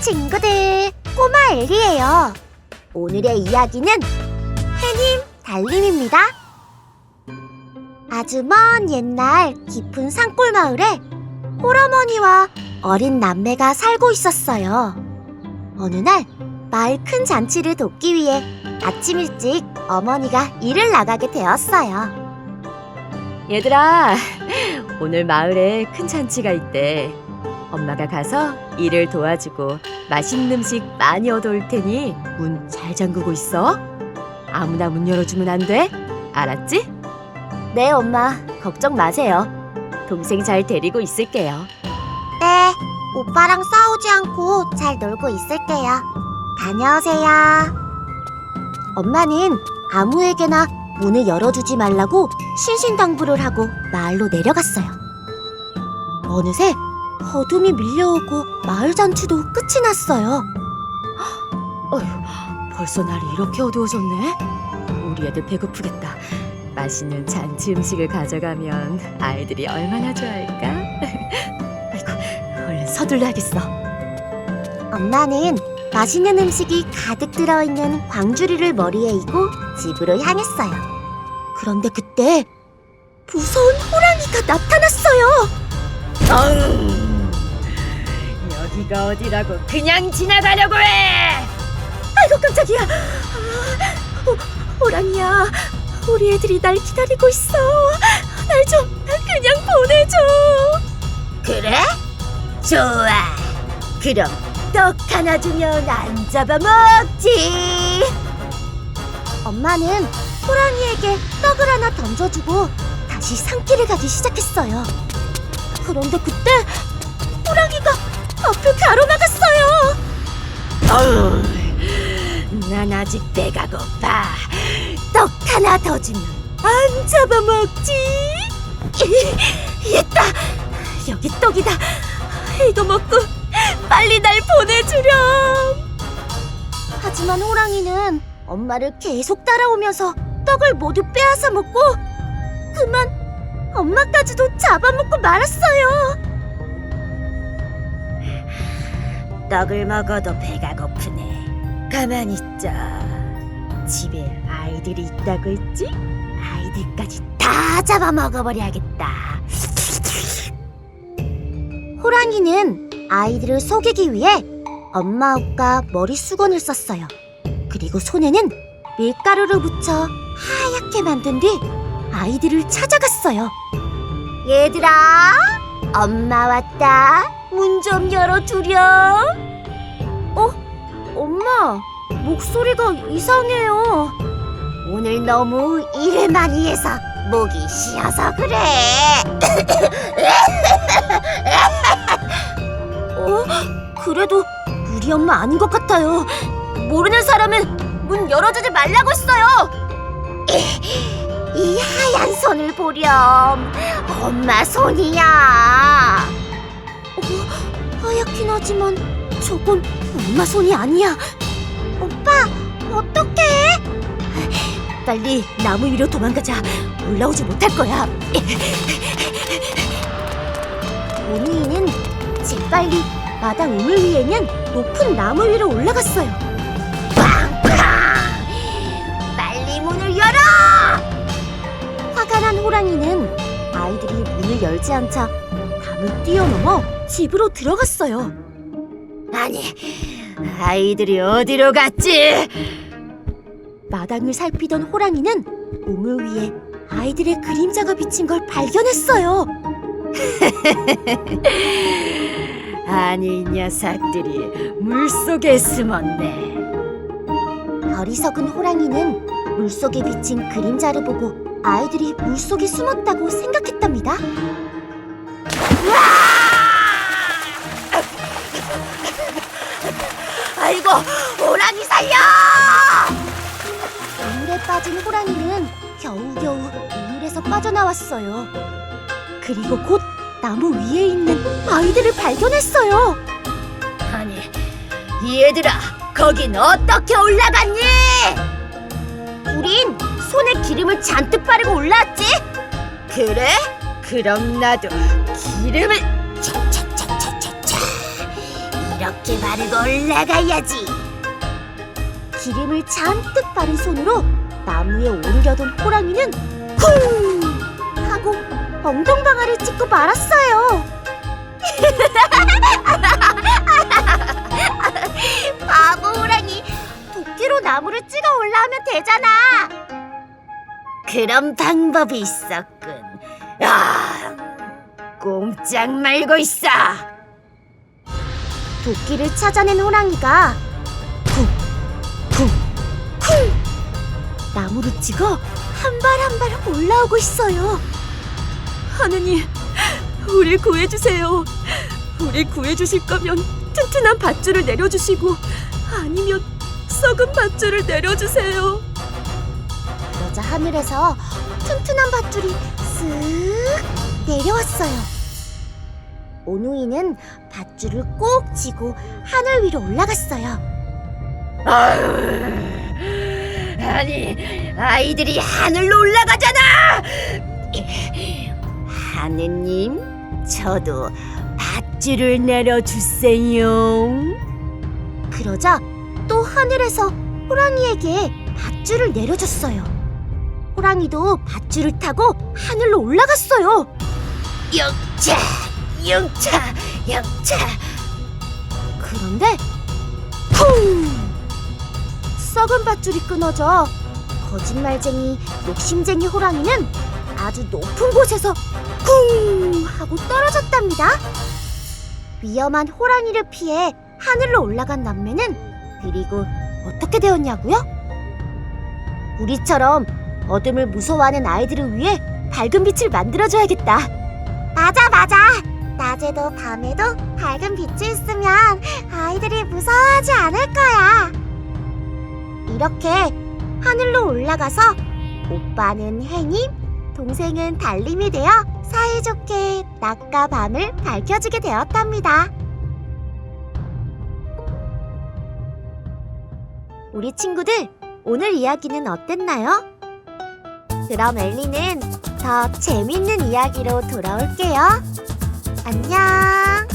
친구들, 꼬마 엘리예요. 오늘의 이야기는 해님, 달님입니다. 아주 먼 옛날 깊은 산골 마을에 홀어머니와 어린 남매가 살고 있었어요. 어느 날 마을 큰 잔치를 돕기 위해 아침 일찍 어머니가 일을 나가게 되었어요. 얘들아, 오늘 마을에 큰 잔치가 있대. 엄마가 가서 일을 도와주고 맛있는 음식 많이 얻어올 테니 문 잘 잠그고 있어. 아무나 문 열어주면 안 돼. 알았지? 네, 엄마. 걱정 마세요. 동생 잘 데리고 있을게요. 네, 오빠랑 싸우지 않고 잘 놀고 있을게요. 다녀오세요. 엄마는 아무에게나 문을 열어주지 말라고 신신당부를 하고 마을로 내려갔어요. 어느새 어둠이 밀려오고 마을 잔치도 끝이 났어요. 어휴, 벌써 날이 이렇게 어두워졌네. 우리 애들 배고프겠다. 맛있는 잔치 음식을 가져가면 아이들이 얼마나 좋아할까? 아이고, 얼른 서둘러야겠어. 엄마는 맛있는 음식이 가득 들어있는 광주리를 머리에 이고 집으로 향했어요. 그런데 그때 무서운 호랑이가 나타났어요. 여기가 어디라고 그냥 지나가려고 해! 아이고 깜짝이야. 아, 호, 호랑이야. 우리 애들이 날 기다리고 있어. 날 좀 그냥 보내줘. 그래? 좋아. 그럼 떡 하나 주면 안 잡아먹지. 엄마는 호랑이에게 떡을 하나 던져주고 다시 산길을 가기 시작했어요. 그런데 그때 호랑이가 앞을 가로막았어요. 난 아직 배가 고파. 떡 하나 더 주면 안 잡아먹지. 있다. 여기 떡이다. 이거 먹고 빨리 날 보내주렴. 하지만 호랑이는 엄마를 계속 따라오면서 떡을 모두 빼앗아 먹고 그만 엄마까지도 잡아먹고 말았어요. 떡을 먹어도 배가 고프네. 가만히 있자. 집에 아이들이 있다고 했지? 아이들까지 다 잡아먹어버려야겠다. 호랑이는 아이들을 속이기 위해 엄마 옷과 머리 수건을 썼어요. 그리고 손에는 밀가루를 묻혀 하얗게 만든 뒤 아이들을 찾아갔어요. 얘들아, 엄마 왔다. 문 좀 열어주렴. 어? 엄마, 목소리가 이상해요. 오늘 너무 일을 많이 해서 목이 쉬어서 그래. 어? 그래도 우리 엄마 아닌 것 같아요. 모르는 사람은 문 열어주지 말라고 했어요. 이 하얀 손을 보렴. 엄마 손이야. 어, 하얗긴 하지만 저건 엄마 손이 아니야. 오빠, 어떡해? 빨리 나무 위로 도망가자. 올라오지 못할 거야. 오니이는 재빨리 마당 우물 위에 있는 높은 나무 위로 올라갔어요. 팡팡! 빨리 문을 열어! 화가 난 호랑이는 아이들이 문을 열지 않자 담을 뛰어넘어 집으로 들어갔어요. 아니, 아이들이 어디로 갔지? 마당을 살피던 호랑이는 우물 위에 아이들의 그림자가 비친 걸 발견했어요. 아니, 이 녀석들이 물속에 숨었네. 어리석은 호랑이는 물속에 비친 그림자를 보고 아이들이 물속에 숨었다고 생각했답니다. 아 이고, 호랑이 살려! 우물에 빠진 호랑이는 겨우겨우 우물에서 빠져나왔어요. 그리고 곧 나무 위에 있는 아이들을 발견했어요. 아니, 이 얘들아, 거긴 어떻게 올라갔니? 우린 손에 기름을 잔뜩 바르고 올라왔지. 그래? 그럼 나도 기름을 차차 기름기 바르고 올라가야지. 기름을 잔뜩 바른 손으로 나무에 오르려던 호랑이는 쿵 하고 엉덩방아를 찍고 말았어요. 바보 호랑이 도끼로 나무를 찍어 올라오면 되잖아. 그런 방법이 있었군. 아, 꼼짝 말고 있어. 도끼를 찾아낸 호랑이가 쿵쿵쿵 나무를 찍어 한 발 한 발 올라오고 있어요. 하느님, 우리 구해주세요. 우리 구해주실 거면 튼튼한 밧줄을 내려주시고 아니면 썩은 밧줄을 내려주세요. 그러자 하늘에서 튼튼한 밧줄이 쓱 내려왔어요. 오누이는 밧줄을 꼭 쥐고 하늘 위로 올라갔어요. 아니, 아이들이 하늘로 올라가잖아! 하느님, 저도 밧줄을 내려주세요. 그러자 또 하늘에서 호랑이에게 밧줄을 내려줬어요. 호랑이도 밧줄을 타고 하늘로 올라갔어요. 영차, 영차, 영차. 그런데 쿵! 썩은 밧줄이 끊어져 거짓말쟁이, 욕심쟁이 호랑이는 아주 높은 곳에서 쿵! 하고 떨어졌답니다. 위험한 호랑이를 피해 하늘로 올라간 남매는 그리고 어떻게 되었냐고요? 우리처럼 어둠을 무서워하는 아이들을 위해 밝은 빛을 만들어줘야겠다. 맞아, 맞아. 낮에도 밤에도 밝은 빛이 있으면 아이들이 무서워하지 않을 거야. 이렇게 하늘로 올라가서 오빠는 해님, 동생은 달림이 되어 사이좋게 낮과 밤을 밝혀주게 되었답니다. 우리 친구들, 오늘 이야기는 어땠나요? 그럼 엘리는 더 재밌는 이야기로 돌아올게요. 안녕!